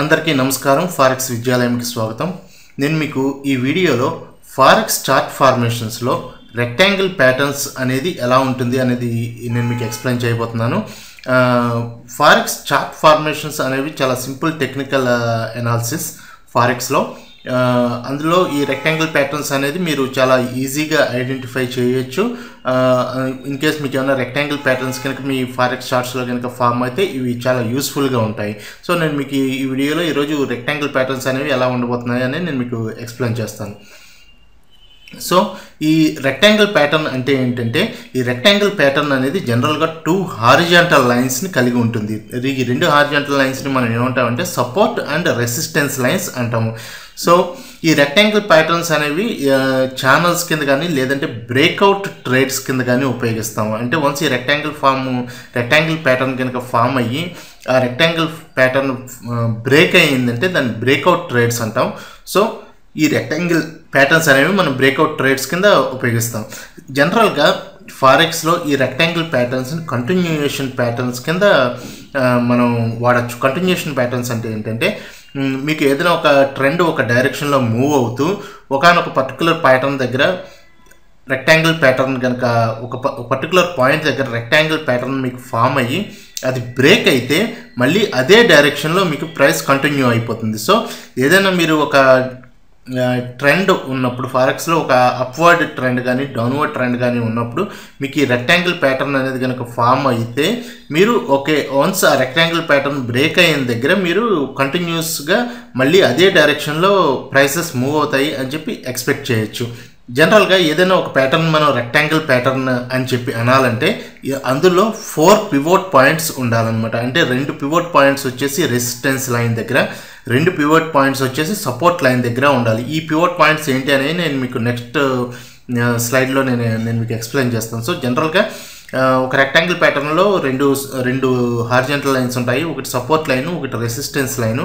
అందరికీ నమస్కారం. ఫారెక్స్ విద్యాలయంకి స్వాగతం. నేను మీకు ఈ వీడియోలో ఫారెక్స్ చార్ట్ ఫార్మేషన్స్లో రెక్టాంగిల్ ప్యాటర్న్స్ అనేది ఎలా ఉంటుంది అనేది నేను మీకు ఎక్స్ప్లెయిన్ చేయబోతున్నాను. ఫారెక్స్ చార్ట్ ఫార్మేషన్స్ అనేవి చాలా సింపుల్ టెక్నికల్ ఎనాలిసిస్ ఫారెక్స్లో. అందులో ఈ రెక్టాంగిల్ ప్యాటర్న్స్ అనేది మీరు చాలా ఈజీగా ఐడెంటిఫై చేయొచ్చు. ఇన్ కేస్ మీకు ఏమైనా రెక్టాంగిల్ ప్యాటర్న్స్ కనుక మీ ఫారెక్స్ చార్ట్స్లో కనుక ఫామ్ అయితే ఇవి చాలా యూస్ఫుల్గా ఉంటాయి. సో నేను మీకు ఈ వీడియోలో ఈరోజు రెక్టాంగిల్ ప్యాటర్న్స్ అనేవి ఎలా ఉండబోతున్నాయి అని నేను మీకు ఎక్స్ప్లెయిన్ చేస్తాను. సో ఈ రెక్టాంగిల్ ప్యాటర్న్ అంటే ఏంటంటే ఈ రెక్టాంగిల్ ప్యాటర్న్ అనేది జనరల్గా టూ హారిజాంటల్ లైన్స్ని కలిగి ఉంటుంది. ఈ రెండు హారిజాంటల్ లైన్స్ని మనం ఏమంటామంటే సపోర్ట్ అండ్ రెసిస్టెన్స్ లైన్స్ అంటాము. సో ఈ రెక్టాంగిల్ ప్యాటర్న్స్ అనేవి ఛానల్స్ కింద కానీ లేదంటే బ్రేక్అవుట్ ట్రేడ్స్ కింద కానీ ఉపయోగిస్తాము. అంటే వన్స్ ఈ రెక్టాంగిల్ ఫామ్ రెక్టాంగిల్ ప్యాటర్న్ కనుక ఫామ్ అయ్యి ఆ రెక్టాంగిల్ ప్యాటర్న్ బ్రేక్ అయ్యిందంటే దాన్ని బ్రేక్అవుట్ ట్రేడ్స్ అంటాం. సో ఈ రెక్టాంగిల్ ప్యాటర్న్స్ అనేవి మనం బ్రేక్అవుట్ ట్రేడ్స్ కింద ఉపయోగిస్తాం. జనరల్గా ఫారెక్స్లో ఈ రెక్టాంగిల్ ప్యాటర్న్స్ని కంటిన్యూయేషన్ ప్యాటర్న్స్ కింద మనం వాడచ్చు. కంటిన్యూషన్ ప్యాటర్న్స్ అంటే ఏంటంటే మీకు ఏదైనా ఒక ట్రెండ్ ఒక డైరెక్షన్లో మూవ్ అవుతూ ఒకనొక పర్టికులర్ ప్యాటర్న్ దగ్గర రెక్టాంగిల్ ప్యాటర్న్ కనుక ఒక పర్టికులర్ పాయింట్ దగ్గర రెక్టాంగిల్ ప్యాటర్న్ మీకు ఫామ్ అయ్యి అది బ్రేక్ అయితే మళ్ళీ అదే డైరెక్షన్లో మీకు ప్రైస్ కంటిన్యూ అయిపోతుంది. సో ఏదైనా మీరు ఒక ట్రెండ్ ఉన్నప్పుడు ఫారెక్స్లో ఒక అప్వర్డ్ ట్రెండ్ కానీ డౌన్వర్డ్ ట్రెండ్ కానీ ఉన్నప్పుడు మీకు ఈ రెక్టాంగిల్ ప్యాటర్న్ అనేది కనుక ఫామ్ అయితే మీరు ఓకే వన్స్ ఆ రెక్టాంగిల్ ప్యాటర్న్ బ్రేక్ అయిన దగ్గర మీరు కంటిన్యూస్గా మళ్ళీ అదే డైరెక్షన్లో ప్రైసెస్ మూవ్ అవుతాయి అని చెప్పి ఎక్స్పెక్ట్ చేయొచ్చు. జనరల్గా ఏదైనా ఒక ప్యాటర్న్ మనం రెక్టాంగిల్ ప్యాటర్న్ అని చెప్పి అనాలంటే అందులో ఫోర్ పివోట్ పాయింట్స్ ఉండాలన్నమాట. అంటే రెండు పివోట్ పాయింట్స్ వచ్చేసి రెసిస్టెన్స్ లైన్ దగ్గర. రెండు పివోట్ పాయింట్స్ వచ్చేసి సపోర్ట్ లైన్ దగ్గర ఉండాలి. ఈ పివోట్ పాయింట్స్ ఏంటి అనేది నేను మీకు నెక్స్ట్ స్లైడ్లో నేను నేను మీకు ఎక్స్ప్లెయిన్ చేస్తాను. సో జనరల్గా ఒక రెక్టాంగిల్ ప్యాటర్న్లో రెండు రెండు హార్జెంటల్ లైన్స్ ఉంటాయి. ఒకటి సపోర్ట్ లైన్ ఒకటి రెసిస్టెన్స్ లైను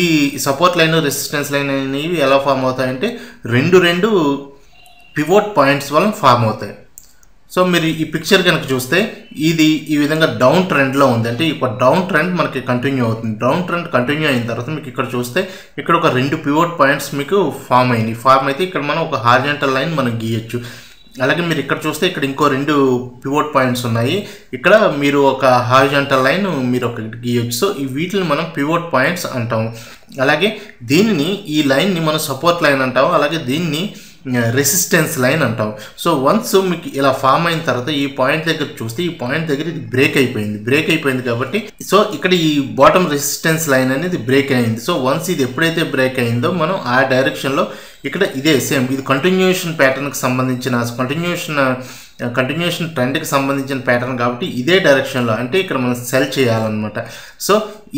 ఈ సపోర్ట్ లైన్ రెసిస్టెన్స్ లైన్ అనేవి ఎలా ఫామ్ అవుతాయంటే రెండు రెండు పివోట్ పాయింట్స్ వల్ల ఫామ్ అవుతాయి. సో మీరు ఈ పిక్చర్ కనుక చూస్తే ఇది ఈ విధంగా డౌన్ ట్రెండ్లో ఉంది. అంటే ఇప్పుడు డౌన్ ట్రెండ్ మనకి కంటిన్యూ అవుతుంది. డౌన్ ట్రెండ్ కంటిన్యూ అయిన తర్వాత మీకు ఇక్కడ చూస్తే ఇక్కడ ఒక రెండు పివోట్ పాయింట్స్ మీకు ఫామ్ అయింది ఫామ్ అయితే ఇక్కడ మనం ఒక హార్జెంటల్ లైన్ మనం గీయచ్చు. అలాగే మీరు ఇక్కడ చూస్తే ఇక్కడ ఇంకో రెండు పివోట్ పాయింట్స్ ఉన్నాయి. ఇక్కడ మీరు ఒక హారిజాంటల్ లైన్ మీరు ఒక గీయొచ్చు. సో ఈ వీటిని మనం పివోట్ పాయింట్స్ అంటాము. అలాగే దీనిని ఈ లైన్ని మనం సపోర్ట్ లైన్ అంటాము. అలాగే దీన్ని రెసిస్టెన్స్ లైన్ అంటాం సో వన్స్ మీకు ఇలా ఫామ్ అయిన తర్వాత ఈ పాయింట్ దగ్గర చూస్తే ఈ పాయింట్ దగ్గర ఇది బ్రేక్ అయిపోయింది. బ్రేక్ అయిపోయింది కాబట్టి సో ఇక్కడ ఈ బాటమ్ రెసిస్టెన్స్ లైన్ అనేది బ్రేక్ అయింది. సో వన్స్ ఇది ఎప్పుడైతే బ్రేక్ అయిందో మనం ఆ డైరెక్షన్లో ఇక్కడ ఇదే సేమ్ ఇది కంటిన్యూషన్ ప్యాటర్న్కి సంబంధించిన కంటిన్యూషన్ కంటిన్యూషన్ ట్రెండ్కి సంబంధించిన ప్యాటర్న్ కాబట్టి ఇదే డైరెక్షన్లో అంటే ఇక్కడ మనం సెల్ చేయాలన్నమాట. సో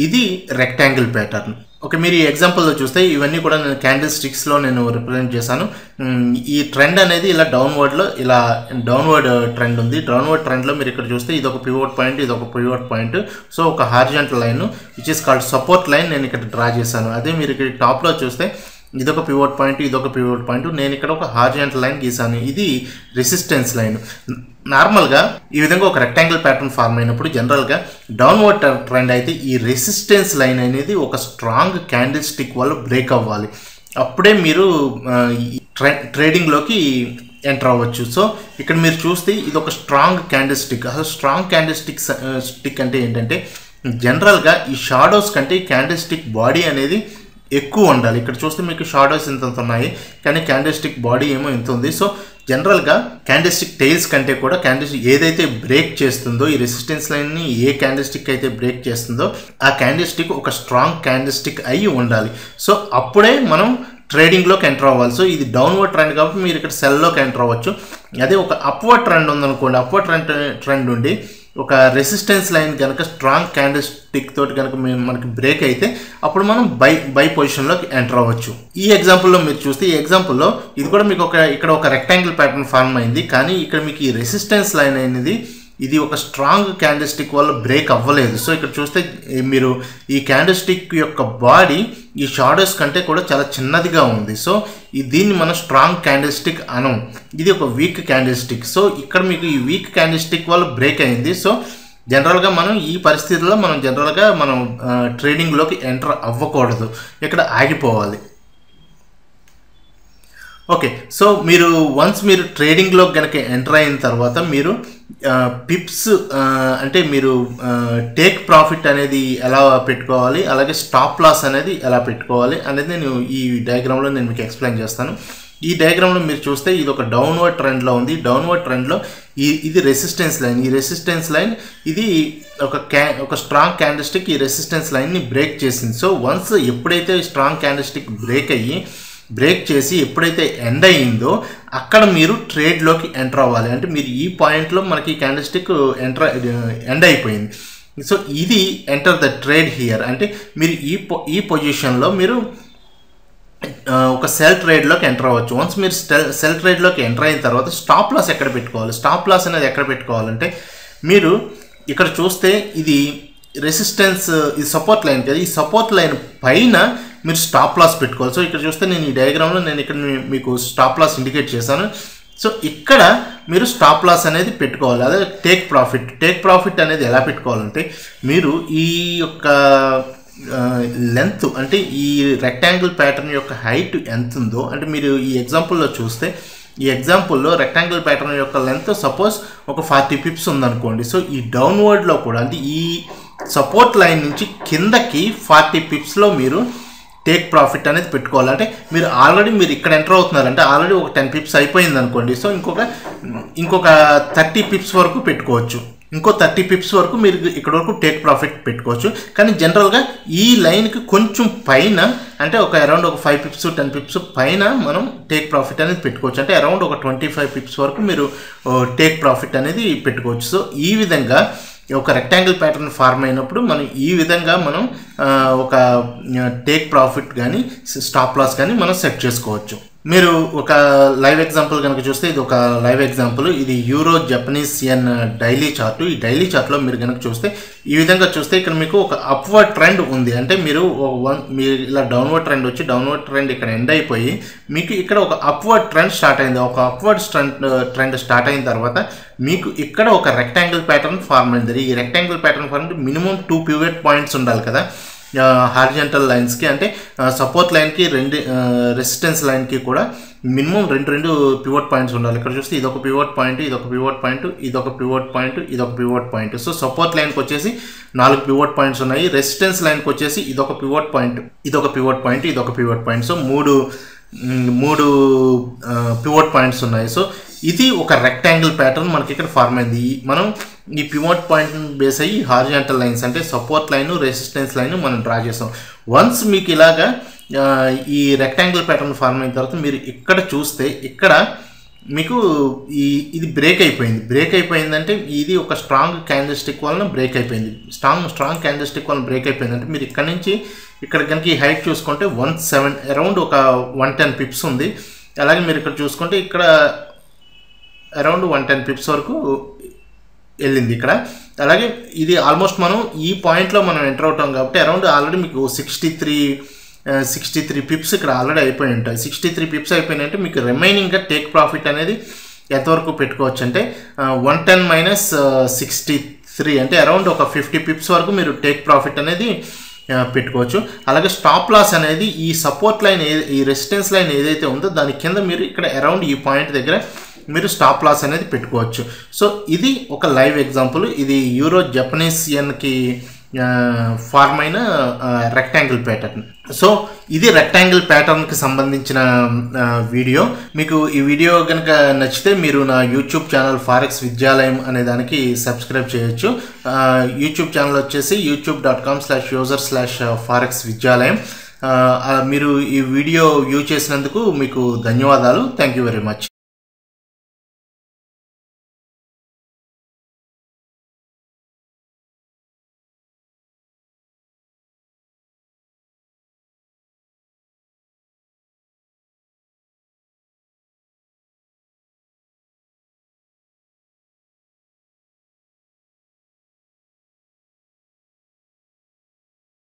ఇది రెక్టాంగిల్ ప్యాటర్న్ ఓకే మీరు ఈ ఎగ్జాంపుల్లో చూస్తే ఇవన్నీ కూడా నేను క్యాండిల్ స్టిక్స్లో నేను రిప్రజెంట్ చేశాను. ఈ ట్రెండ్ అనేది ఇలా డౌన్వర్డ్లో ఇలా డౌన్వర్డ్ ట్రెండ్ ఉంది. డౌన్వర్డ్ ట్రెండ్లో మీరు ఇక్కడ చూస్తే ఇది ఒక పివోట్ పాయింట్ ఇది ఒక పివోట్ పాయింట్ సో ఒక horizontal line which is called support line నేను ఇక్కడ డ్రా చేశాను. అదే మీరు ఇక్కడ టాప్లో చూస్తే ఇదొక పివోట్ పాయింట్ ఇదొక పివోట్ పాయింట్ నేను ఇక్కడ ఒక హార్జెంటల్ లైన్ గీసాను. ఇది రెసిస్టెన్స్ లైన్ నార్మల్గా ఈ విధంగా ఒక రెక్టాంగిల్ ప్యాటర్న్ ఫార్మ్ అయినప్పుడు జనరల్గా డౌన్వర్డ్ ట్రెండ్ అయితే ఈ రెసిస్టెన్స్ లైన్ అనేది ఒక స్ట్రాంగ్ క్యాండిల్ స్టిక్ వల్ల బ్రేక్ అవ్వాలి. అప్పుడే మీరు ట్రే ట్రేడింగ్లోకి ఎంటర్ అవ్వచ్చు. సో ఇక్కడ మీరు చూస్తే ఇది ఒక స్ట్రాంగ్ క్యాండిల్ స్టిక్ అసలు స్ట్రాంగ్ క్యాండిల్ స్టిక్ స్టిక్ అంటే ఏంటంటే జనరల్గా ఈ షాడోస్ కంటే ఈ క్యాండిల్ స్టిక్ బాడీ అనేది ఎక్కువ ఉండాలి. ఇక్కడ చూస్తే మీకు షాడోస్ ఇంత ఉన్నాయి కానీ క్యాండిల్ స్టిక్ బాడీ ఏమో ఇంత ఉంది. సో జనరల్గా క్యాండిల్ స్టిక్ టైల్స్ కంటే కూడా క్యాండిల్ ఏదైతే బ్రేక్ చేస్తుందో ఈ రెసిస్టెన్స్ లైన్ని ఏ క్యాండిల్ స్టిక్ అయితే బ్రేక్ చేస్తుందో ఆ క్యాండిల్ స్టిక్ ఒక స్ట్రాంగ్ క్యాండిల్ స్టిక్ అయి ఉండాలి. సో అప్పుడే మనం ట్రేడింగ్లోకి ఎంటర్ అవ్వాలి. సో ఇది డౌన్వర్డ్ ట్రెండ్ కాబట్టి మీరు ఇక్కడ సెల్లోకి ఎంటర్ అవ్వచ్చు. అదే ఒక అప్వర్డ్ ట్రెండ్ ఉందనుకోండి. అప్వర్డ్ ట్రెండ్ ట్రెండ్ ఉండి ఒక రెసిస్టెన్స్ లైన్ కనుక స్ట్రాంగ్ క్యాండిల్ స్టిక్ తోటి కనుక మేము- మనకి బ్రేక్ అయితే అప్పుడు మనం బై బై పొజిషన్లోకి ఎంటర్ అవ్వచ్చు. ఈ ఎగ్జాంపుల్లో మీరు చూస్తే ఈ ఎగ్జాంపుల్లో ఇది కూడా మీకు ఒక ఇక్కడ ఒక రెక్టాంగిల్ ప్యాటర్న్ ఫార్మ్ అయింది. కానీ ఇక్కడ మీకు ఈ రెసిస్టెన్స్ లైన్ అనేది ఇది ఒక స్ట్రాంగ్ క్యాండిల్ స్టిక్ వల్ల బ్రేక్ అవ్వలేదు. సో ఇక్కడ చూస్తే మీరు ఈ క్యాండిల్ స్టిక్ యొక్క బాడీ ఈ షాడోస్ కంటే కూడా చాలా చిన్నదిగా ఉంది. సో ఈ దీన్ని మనం స్ట్రాంగ్ క్యాండిల్ స్టిక్ అనం. ఇది ఒక వీక్ క్యాండిల్ స్టిక్ సో ఇక్కడ మీకు ఈ వీక్ క్యాండిల్ స్టిక్ వల్ల బ్రేక్ అయింది. సో జనరల్గా మనం ఈ పరిస్థితుల్లో మనం జనరల్గా మనం ట్రేడింగ్లోకి ఎంటర్ అవ్వకూడదు. ఇక్కడ ఆగిపోవాలి. ఓకే సో మీరు వన్స్ మీరు ట్రేడింగ్లో కనుక ఎంటర్ అయిన తర్వాత మీరు పిప్స్ అంటే మీరు టేక్ ప్రాఫిట్ అనేది ఎలా పెట్టుకోవాలి అలాగే స్టాప్ లాస్ అనేది ఎలా పెట్టుకోవాలి అనేది నేను ఈ డయాగ్రామ్లో నేను మీకు ఎక్స్ప్లెయిన్ చేస్తాను. ఈ డయాగ్రామ్లో మీరు చూస్తే ఇది ఒక డౌన్వర్డ్ ట్రెండ్లో ఉంది. డౌన్వర్డ్ ట్రెండ్లో ఈ ఇది రెసిస్టెన్స్ లైన్. ఈ రెసిస్టెన్స్ లైన్ ఇది ఒక క్యా ఒక స్ట్రాంగ్ క్యాండిస్టిక్ ఈ రెసిస్టెన్స్ లైన్ని బ్రేక్ చేసింది. సో వన్స్ ఎప్పుడైతే స్ట్రాంగ్ క్యాండిస్టిక్ బ్రేక్ అయ్యి బ్రేక్ చేసి ఎప్పుడైతే ఎండ్ అయ్యిందో అక్కడ మీరు ట్రేడ్లోకి ఎంటర్ అవ్వాలి. అంటే మీరు ఈ పాయింట్లో మనకి క్యాండిస్టిక్ ఎంటర్ ఎండ్ అయిపోయింది. సో ఇది ఎంటర్ ద ట్రేడ్ హియర్ అంటే మీరు ఈ పొ ఈ పొజిషన్లో మీరు ఒక సెల్ ట్రేడ్లోకి ఎంటర్ అవ్వచ్చు. వన్స్ మీరు సెల్ సెల్ ట్రేడ్లోకి ఎంటర్ అయిన తర్వాత స్టాప్ లాస్ ఎక్కడ పెట్టుకోవాలి? స్టాప్ లాస్ అనేది ఎక్కడ పెట్టుకోవాలంటే మీరు ఇక్కడ చూస్తే ఇది రెసిస్టెన్స్ ఇది సపోర్ట్ లైన్ కదా. ఈ సపోర్ట్ లైన్ పైన మీరు స్టాప్ లాస్ పెట్టుకోవాలి. సో ఇక్కడ చూస్తే నేను ఈ డయాగ్రామ్లో నేను ఇక్కడ మీకు స్టాప్ లాస్ ఇండికేట్ చేశాను. సో ఇక్కడ మీరు స్టాప్ లాస్ అనేది పెట్టుకోవాలి. అదే టేక్ ప్రాఫిట్ టేక్ ప్రాఫిట్ అనేది ఎలా పెట్టుకోవాలంటే మీరు ఈ యొక్క లెంత్ అంటే ఈ రెక్టాంగిల్ ప్యాటర్న్ యొక్క హైట్ ఎంత ఉందో అంటే మీరు ఈ ఎగ్జాంపుల్లో చూస్తే ఈ ఎగ్జాంపుల్లో రెక్టాంగిల్ ప్యాటర్న్ యొక్క లెంత్ సపోజ్ ఒక ఫార్టీ పిప్స్ ఉందనుకోండి. సో ఈ డౌన్వర్డ్లో కూడా అంటే ఈ సపోర్ట్ లైన్ నుంచి కిందకి ఫార్టీ పిప్స్లో మీరు టేక్ ప్రాఫిట్ అనేది పెట్టుకోవాలి. అంటే మీరు ఆల్రెడీ మీరు ఇక్కడ ఎంటర్ అవుతున్నారంటే ఆల్రెడీ ఒక టెన్ పిప్స్ అయిపోయింది అనుకోండి. సో ఇంకొక ఇంకొక థర్టీ పిప్స్ వరకు పెట్టుకోవచ్చు. ఇంకో థర్టీ పిప్స్ వరకు మీరు ఇక్కడ వరకు టేక్ ప్రాఫిట్ పెట్టుకోవచ్చు. కానీ జనరల్గా ఈ లైన్కి కొంచెం పైన అంటే ఒక అరౌండ్ ఒక ఫైవ్ పిప్స్ టెన్ పిప్స్ పైన మనం టేక్ ప్రాఫిట్ అనేది పెట్టుకోవచ్చు. అంటే అరౌండ్ ఒక ట్వంటీ ఫైవ్ పిప్స్ వరకు మీరు uh, టేక్ ప్రాఫిట్ అనేది పెట్టుకోవచ్చు. సో ఈ విధంగా ఒక రెక్టాంగిల్ ప్యాటర్న్ ఫార్మ్ అయినప్పుడు మనం ఈ విధంగా మనం ఒక టేక్ ప్రాఫిట్ కానీ స్టాప్ లాస్ కానీ మనం సెట్ చేసుకోవచ్చు. మీరు ఒక లైవ్ ఎగ్జాంపుల్ కనుక చూస్తే ఇది ఒక లైవ్ ఎగ్జాంపుల్ ఇది euro Japanese yen daily chart ఈ డైలీ చార్ట్లో మీరు కనుక చూస్తే ఈ విధంగా చూస్తే ఇక్కడ మీకు ఒక అప్వర్డ్ ట్రెండ్ ఉంది. అంటే మీరు వన్ మీరు ఇలా డౌన్వర్డ్ ట్రెండ్ వచ్చి డౌన్వర్డ్ ట్రెండ్ ఇక్కడ ఎండ్ అయిపోయి మీకు ఇక్కడ ఒక అప్వర్డ్ ట్రెండ్ స్టార్ట్ అయింది. ఒక అప్వర్డ్ ట్రెండ్ ట్రెండ్ స్టార్ట్ అయిన తర్వాత మీకు ఇక్కడ ఒక రెక్టాంగిల్ ప్యాటర్న్ ఫార్మ్ అయింది. ఈ rectangle pattern form minimum two pivot points ఉండాలి కదా. హారిజెంటల్ లైన్స్కి అంటే సపోర్ట్ లైన్కి రెండు రెసిస్టెన్స్ లైన్కి కూడా మినిమం రెండు రెండు పివోట్ పాయింట్స్ ఉండాలి. ఇక్కడ చూస్తే ఇదొక పివోట్ పాయింట్ ఇదొక పివోట్ పాయింట్ ఇదొక పివోట్ పాయింట్ ఇదొక పివోట్ పాయింట్ సో సపోర్ట్ లైన్కి వచ్చేసి నాలుగు పివోట్ పాయింట్స్ ఉన్నాయి. రెసిస్టెన్స్ లైన్కి వచ్చేసి ఇదొక పివోట్ పాయింట్ ఇదొక పివోట్ పాయింట్ ఇదొక పివోట్ పాయింట్ సో మూడు మూడు పివోట్ పాయింట్స్ ఉన్నాయి. సో ఇది ఒక రెక్టాంగిల్ ప్యాటర్న్ మనకి ఇక్కడ ఫార్మ్ అయింది. మనం ఈ పివోట్ పాయింట్ బేస్ అయ్యి హార్జెంటల్ లైన్స్ అంటే సపోర్ట్ లైన్ రెసిస్టెన్స్ లైన్ మనం డ్రా చేస్తాం వన్స్ మీకు ఇలాగా ఈ రెక్టాంగిల్ ప్యాటర్న్ ఫార్మ్ అయిన తర్వాత మీరు ఇక్కడ చూస్తే ఇక్కడ మీకు ఈ ఇది బ్రేక్ అయిపోయింది. బ్రేక్ అయిపోయిందంటే ఇది ఒక స్ట్రాంగ్ క్యాండిల్స్టిక్ వలన బ్రేక్ అయిపోయింది. స్ట్రాంగ్ స్ట్రాంగ్ క్యాండిల్స్టిక్ వలన బ్రేక్ అయిపోయిందంటే మీరు ఇక్కడ నుంచి ఇక్కడ కనుక ఈ హైట్ చూసుకుంటే వన్ సెవెన్ అరౌండ్ ఒక వన్ టెన్ పిప్స్ ఉంది. అలాగే మీరు ఇక్కడ చూసుకుంటే ఇక్కడ అరౌండ్ వన్ టెన్ పిప్స్ వరకు వెళ్ళింది ఇక్కడ. అలాగే ఇది ఆల్మోస్ట్ మనం ఈ పాయింట్లో మనం ఎంటర్ అవుతాం కాబట్టి అరౌండ్ ఆల్రెడీ మీకు sixty three sixty three pips ఇక్కడ ఆల్రెడీ అయిపోయి ఉంటాయి. సిక్స్టీ త్రీ పిప్స్ అయిపోయినాయంటే మీకు రిమైనింగ్గా టేక్ ప్రాఫిట్ అనేది ఎంతవరకు పెట్టుకోవచ్చు అంటే one ten minus sixty three అంటే అరౌండ్ ఒక ఫిఫ్టీ పిప్స్ వరకు మీరు టేక్ ప్రాఫిట్ అనేది పెట్టుకోవచ్చు. అలాగే స్టాప్ లాస్ అనేది ఈ సపోర్ట్ లైన్ ఏ ఈ రెసిస్టెన్స్ లైన్ ఏదైతే ఉందో దాని కింద మీరు ఇక్కడ అరౌండ్ ఈ పాయింట్ దగ్గర మీరు స్టాప్ లాస్ అనేది పెట్టుకోవచ్చు. సో ఇది ఒక లైవ్ ఎగ్జాంపుల్ ఇది యూరో జపనీస్ ఎన్కి ఫార్మ్ అయిన రెక్టాంగిల్ ప్యాటర్న్ సో ఇది రెక్టాంగిల్ ప్యాటర్న్కి సంబంధించిన వీడియో మీకు ఈ వీడియో కనుక నచ్చితే మీరు నా యూట్యూబ్ ఛానల్ ఫారెక్స్ విద్యాలయం అనే దానికి సబ్స్క్రైబ్ చేయొచ్చు. యూట్యూబ్ ఛానల్ వచ్చేసి YouTube dot com slash user slash forex Vidyalayam మీరు ఈ వీడియో వ్యూ చేసినందుకు మీకు ధన్యవాదాలు. Thank you very much